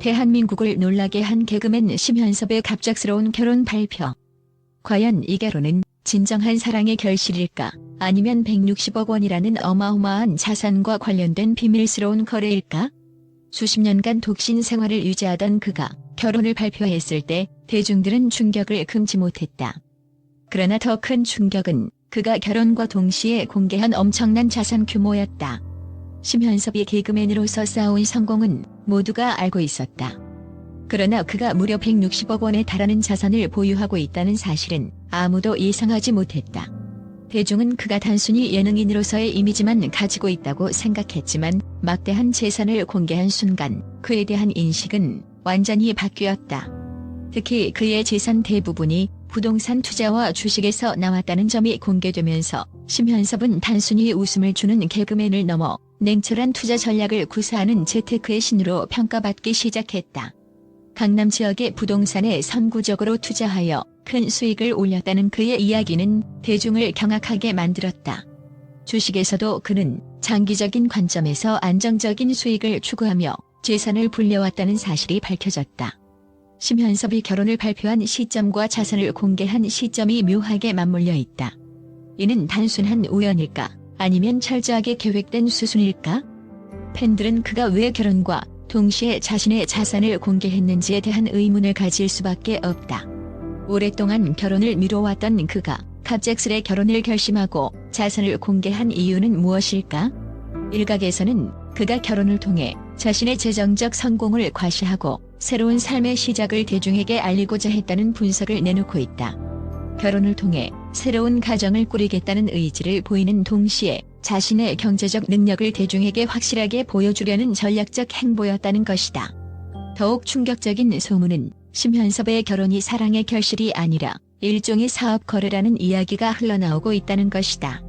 대한민국을 놀라게 한 개그맨 심현섭의 갑작스러운 결혼 발표. 과연 이 결혼은 진정한 사랑의 결실일까? 아니면 160억 원이라는 어마어마한 자산과 관련된 비밀스러운 거래일까? 수십 년간 독신 생활을 유지하던 그가 결혼을 발표했을 때 대중들은 충격을 금치 못했다. 그러나 더 큰 충격은 그가 결혼과 동시에 공개한 엄청난 자산 규모였다. 심현섭이 개그맨으로서 쌓아온 성공은 모두가 알고 있었다. 그러나 그가 무려 160억 원에 달하는 자산을 보유하고 있다는 사실은 아무도 예상하지 못했다. 대중은 그가 단순히 예능인으로서의 이미지만 가지고 있다고 생각했지만 막대한 재산을 공개한 순간 그에 대한 인식은 완전히 바뀌었다. 특히 그의 재산 대부분이 부동산 투자와 주식에서 나왔다는 점이 공개되면서 심현섭은 단순히 웃음을 주는 개그맨을 넘어 냉철한 투자 전략을 구사하는 재테크의 신으로 평가받기 시작했다. 강남 지역의 부동산에 선구적으로 투자하여 큰 수익을 올렸다는 그의 이야기는 대중을 경악하게 만들었다. 주식에서도 그는 장기적인 관점에서 안정적인 수익을 추구하며 재산을 불려왔다는 사실이 밝혀졌다. 심현섭이 결혼을 발표한 시점과 자산을 공개한 시점이 묘하게 맞물려 있다. 이는 단순한 우연일까? 아니면 철저하게 계획된 수순일까? 팬들은 그가 왜 결혼과 동시에 자신의 자산을 공개했는지에 대한 의문을 가질 수밖에 없다. 오랫동안 결혼을 미뤄왔던 그가 갑작스레 결혼을 결심하고 자산을 공개한 이유는 무엇일까? 일각에서는 그가 결혼을 통해 자신의 재정적 성공을 과시하고 새로운 삶의 시작을 대중에게 알리고자 했다는 분석을 내놓고 있다. 결혼을 통해 새로운 가정을 꾸리겠다는 의지를 보이는 동시에 자신의 경제적 능력을 대중에게 확실하게 보여주려는 전략적 행보였다는 것이다. 더욱 충격적인 소문은 심현섭의 결혼이 사랑의 결실이 아니라 일종의 사업 거래라는 이야기가 흘러나오고 있다는 것이다.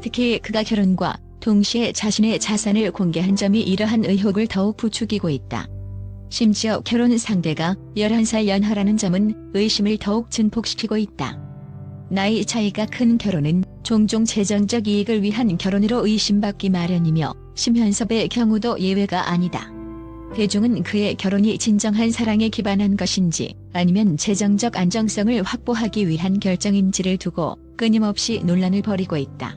특히 그가 결혼과 동시에 자신의 자산을 공개한 점이 이러한 의혹을 더욱 부추기고 있다. 심지어 결혼 상대가 11살 연하라는 점은 의심을 더욱 증폭시키고 있다. 나이 차이가 큰 결혼은 종종 재정적 이익을 위한 결혼으로 의심받기 마련이며 심현섭의 경우도 예외가 아니다. 대중은 그의 결혼이 진정한 사랑에 기반한 것인지 아니면 재정적 안정성을 확보하기 위한 결정인지를 두고 끊임없이 논란을 벌이고 있다.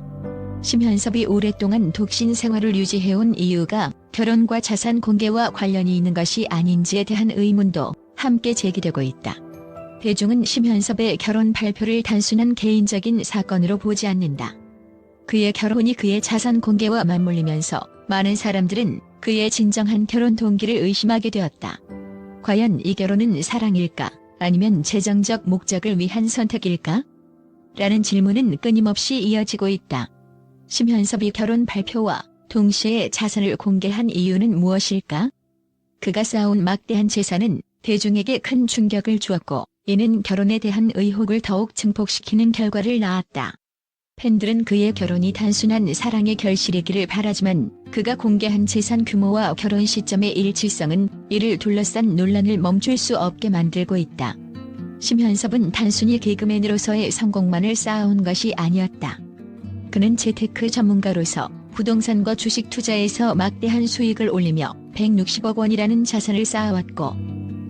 심현섭이 오랫동안 독신 생활을 유지해온 이유가 결혼과 자산 공개와 관련이 있는 것이 아닌지에 대한 의문도 함께 제기되고 있다. 대중은 심현섭의 결혼 발표를 단순한 개인적인 사건으로 보지 않는다. 그의 결혼이 그의 자산 공개와 맞물리면서 많은 사람들은 그의 진정한 결혼 동기를 의심하게 되었다. 과연 이 결혼은 사랑일까? 아니면 재정적 목적을 위한 선택일까? 라는 질문은 끊임없이 이어지고 있다. 심현섭이 결혼 발표와 동시에 자산을 공개한 이유는 무엇일까? 그가 쌓아온 막대한 재산은 대중에게 큰 충격을 주었고 이는 결혼에 대한 의혹을 더욱 증폭시키는 결과를 낳았다. 팬들은 그의 결혼이 단순한 사랑의 결실이기를 바라지만 그가 공개한 재산 규모와 결혼 시점의 일치성은 이를 둘러싼 논란을 멈출 수 없게 만들고 있다. 심현섭은 단순히 개그맨으로서의 성공만을 쌓아온 것이 아니었다. 그는 재테크 전문가로서 부동산과 주식 투자에서 막대한 수익을 올리며 160억 원이라는 자산을 쌓아왔고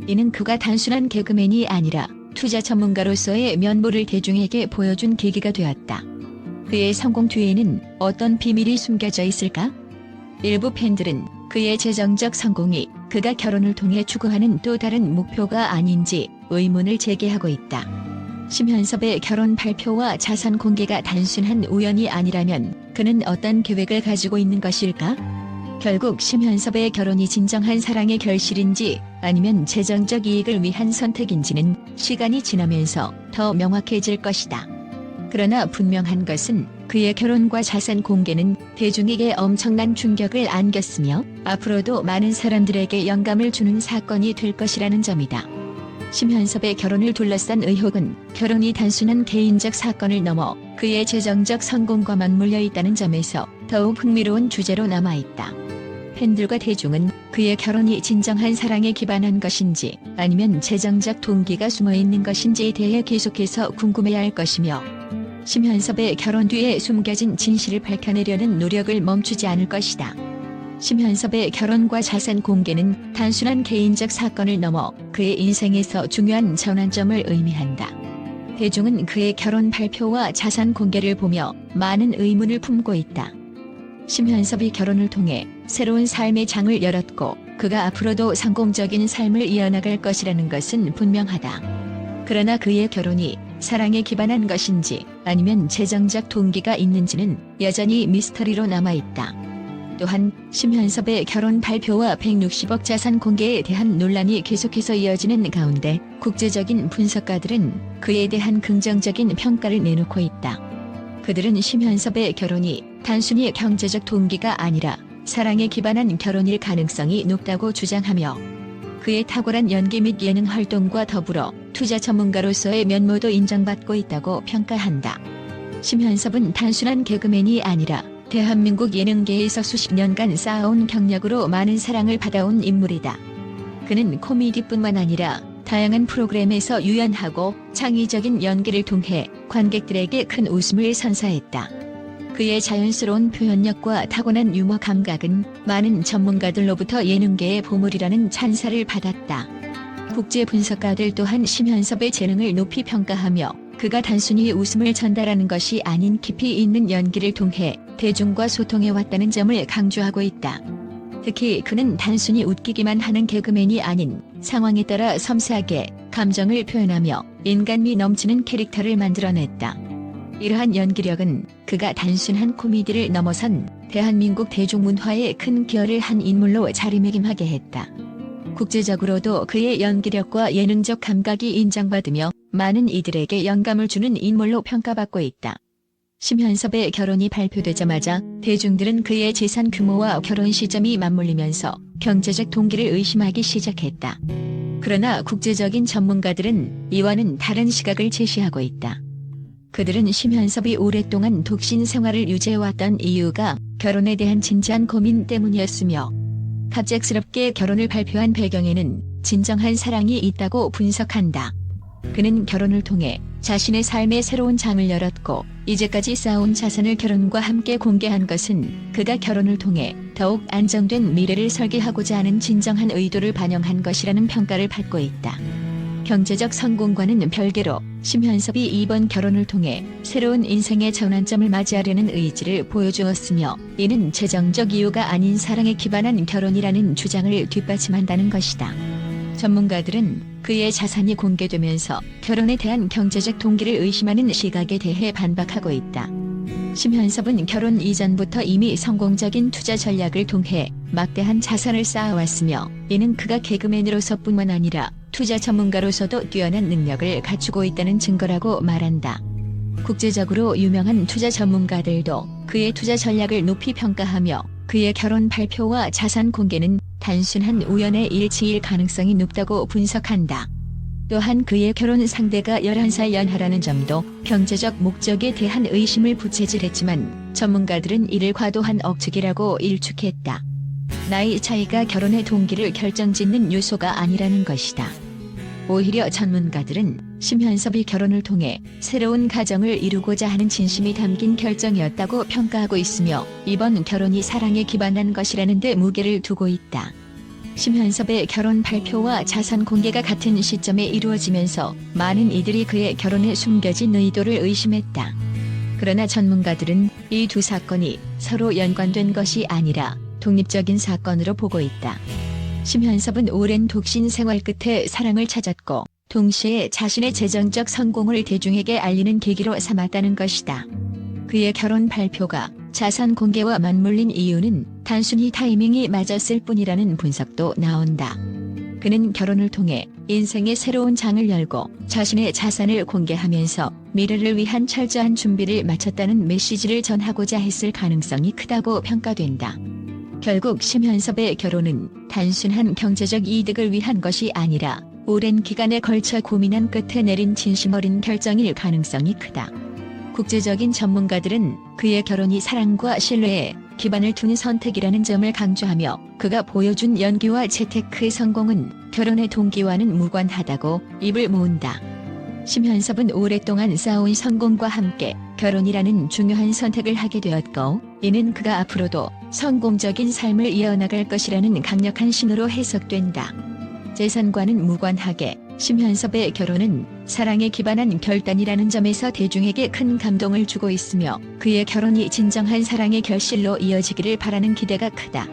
이는 그가 단순한 개그맨이 아니라 투자 전문가로서의 면모를 대중에게 보여준 계기가 되었다. 그의 성공 뒤에는 어떤 비밀이 숨겨져 있을까? 일부 팬들은 그의 재정적 성공이 그가 결혼을 통해 추구하는 또 다른 목표가 아닌지 의문을 제기하고 있다. 심현섭의 결혼 발표와 자산 공개가 단순한 우연이 아니라면 그는 어떤 계획을 가지고 있는 것일까? 결국 심현섭의 결혼이 진정한 사랑의 결실인지 아니면 재정적 이익을 위한 선택인지는 시간이 지나면서 더 명확해질 것이다. 그러나 분명한 것은 그의 결혼과 자산 공개는 대중에게 엄청난 충격을 안겼으며 앞으로도 많은 사람들에게 영감을 주는 사건이 될 것이라는 점이다. 심현섭의 결혼을 둘러싼 의혹은 결혼이 단순한 개인적 사건을 넘어 그의 재정적 성공과 맞물려 있다는 점에서 더욱 흥미로운 주제로 남아있다. 팬들과 대중은 그의 결혼이 진정한 사랑에 기반한 것인지 아니면 재정적 동기가 숨어 있는 것인지에 대해 계속해서 궁금해할 것이며 심현섭의 결혼 뒤에 숨겨진 진실을 밝혀내려는 노력을 멈추지 않을 것이다. 심현섭의 결혼과 자산 공개는 단순한 개인적 사건을 넘어 그의 인생에서 중요한 전환점을 의미한다. 대중은 그의 결혼 발표와 자산 공개를 보며 많은 의문을 품고 있다. 심현섭이 결혼을 통해 새로운 삶의 장을 열었고 그가 앞으로도 성공적인 삶을 이어나갈 것이라는 것은 분명하다. 그러나 그의 결혼이 사랑에 기반한 것인지 아니면 재정적 동기가 있는지는 여전히 미스터리로 남아있다. 또한 심현섭의 결혼 발표와 160억 자산 공개에 대한 논란이 계속해서 이어지는 가운데 국제적인 분석가들은 그에 대한 긍정적인 평가를 내놓고 있다. 그들은 심현섭의 결혼이 단순히 경제적 동기가 아니라 사랑에 기반한 결혼일 가능성이 높다고 주장하며 그의 탁월한 연기 및 예능 활동과 더불어 투자 전문가로서의 면모도 인정받고 있다고 평가한다. 심현섭은 단순한 개그맨이 아니라 대한민국 예능계에서 수십 년간 쌓아온 경력으로 많은 사랑을 받아온 인물이다. 그는 코미디뿐만 아니라 다양한 프로그램에서 유연하고 창의적인 연기를 통해 관객들에게 큰 웃음을 선사했다. 그의 자연스러운 표현력과 타고난 유머 감각은 많은 전문가들로부터 예능계의 보물이라는 찬사를 받았다. 국제 분석가들 또한 심현섭의 재능을 높이 평가하며 그가 단순히 웃음을 전달하는 것이 아닌 깊이 있는 연기를 통해 대중과 소통해 왔다는 점을 강조하고 있다. 특히 그는 단순히 웃기기만 하는 개그맨이 아닌 상황에 따라 섬세하게 감정을 표현하며 인간미 넘치는 캐릭터를 만들어냈다. 이러한 연기력은 그가 단순한 코미디를 넘어선 대한민국 대중문화에 큰 기여를 한 인물로 자리매김하게 했다. 국제적으로도 그의 연기력과 예능적 감각이 인정받으며 많은 이들에게 영감을 주는 인물로 평가받고 있다. 심현섭의 결혼이 발표되자마자 대중들은 그의 재산 규모와 결혼 시점이 맞물리면서 경제적 동기를 의심하기 시작했다. 그러나 국제적인 전문가들은 이와는 다른 시각을 제시하고 있다. 그들은 심현섭이 오랫동안 독신 생활을 유지해왔던 이유가 결혼에 대한 진지한 고민 때문이었으며 갑작스럽게 결혼을 발표한 배경에는 진정한 사랑이 있다고 분석한다. 그는 결혼을 통해 자신의 삶의 새로운 장을 열었고 이제까지 쌓아온 자산을 결혼과 함께 공개한 것은 그가 결혼을 통해 더욱 안정된 미래를 설계하고자 하는 진정한 의도를 반영한 것이라는 평가를 받고 있다. 경제적 성공과는 별개로 심현섭이 이번 결혼을 통해 새로운 인생의 전환점을 맞이하려는 의지를 보여주었으며 이는 재정적 이유가 아닌 사랑에 기반한 결혼이라는 주장을 뒷받침한다는 것이다. 전문가들은 그의 자산이 공개되면서 결혼에 대한 경제적 동기를 의심하는 시각에 대해 반박하고 있다. 심현섭은 결혼 이전부터 이미 성공적인 투자 전략을 통해 막대한 자산을 쌓아왔으며 이는 그가 개그맨으로서뿐만 아니라 투자 전문가로서도 뛰어난 능력을 갖추고 있다는 증거라고 말한다. 국제적으로 유명한 투자 전문가들도 그의 투자 전략을 높이 평가하며 그의 결혼 발표와 자산 공개는 단순한 우연의 일치일 가능성이 높다고 분석한다. 또한 그의 결혼 상대가 11살 연하라는 점도 경제적 목적에 대한 의심을 부채질했지만 전문가들은 이를 과도한 억측이라고 일축했다. 나이 차이가 결혼의 동기를 결정짓는 요소가 아니라는 것이다. 오히려 전문가들은 심현섭이 결혼을 통해 새로운 가정을 이루고자 하는 진심이 담긴 결정이었다고 평가하고 있으며 이번 결혼이 사랑에 기반한 것이라는 데 무게를 두고 있다. 심현섭의 결혼 발표와 자산 공개가 같은 시점에 이루어지면서 많은 이들이 그의 결혼에 숨겨진 의도를 의심했다. 그러나 전문가들은 이 두 사건이 서로 연관된 것이 아니라 독립적인 사건으로 보고 있다. 심현섭은 오랜 독신 생활 끝에 사랑을 찾았고 동시에 자신의 재정적 성공을 대중에게 알리는 계기로 삼았다는 것이다. 그의 결혼 발표가 자산 공개와 맞물린 이유는 단순히 타이밍이 맞았을 뿐이라는 분석도 나온다. 그는 결혼을 통해 인생의 새로운 장을 열고 자신의 자산을 공개하면서 미래를 위한 철저한 준비를 마쳤다는 메시지를 전하고자 했을 가능성이 크다고 평가된다. 결국 심현섭의 결혼은 단순한 경제적 이득을 위한 것이 아니라 오랜 기간에 걸쳐 고민한 끝에 내린 진심 어린 결정일 가능성이 크다. 국제적인 전문가들은 그의 결혼이 사랑과 신뢰에 기반을 둔 선택이라는 점을 강조하며 그가 보여준 연기와 재테크의 성공은 결혼의 동기와는 무관하다고 입을 모은다. 심현섭은 오랫동안 쌓아온 성공과 함께 결혼이라는 중요한 선택을 하게 되었고 이는 그가 앞으로도 성공적인 삶을 이어나갈 것이라는 강력한 신호로 해석된다. 재산과는 무관하게 심현섭의 결혼은 사랑에 기반한 결단이라는 점에서 대중에게 큰 감동을 주고 있으며 그의 결혼이 진정한 사랑의 결실로 이어지기를 바라는 기대가 크다.